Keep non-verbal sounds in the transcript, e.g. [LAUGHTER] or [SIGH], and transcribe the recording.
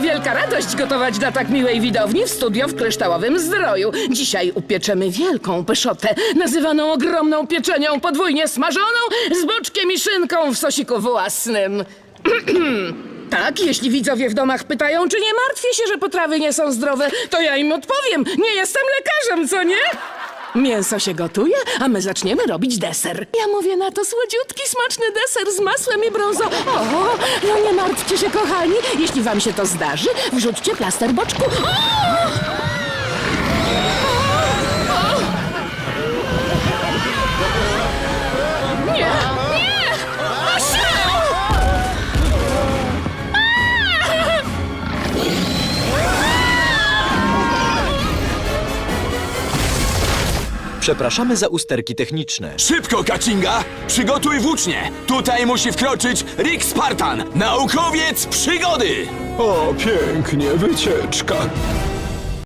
To wielka radość gotować dla tak miłej widowni w studio w Kryształowym Zdroju. Dzisiaj upieczemy wielką pyszotę, nazywaną ogromną pieczenią podwójnie smażoną z boczkiem i szynką w sosiku własnym. [CLEARS THROAT] Tak, jeśli widzowie w domach pytają, czy nie martwię się, że potrawy nie są zdrowe, to ja im odpowiem. Nie jestem lekarzem, co nie? Mięso się gotuje, a my zaczniemy robić deser. Ja mówię na to słodziutki, smaczny deser z masłem i brązo. O, no nie martwcie się, kochani. Jeśli wam się to zdarzy, wrzućcie plaster boczku. O! Przepraszamy za usterki techniczne. Szybko, Kacinga! Przygotuj włócznie! Tutaj musi wkroczyć Rick Spartan, naukowiec przygody! O, pięknie, wycieczka.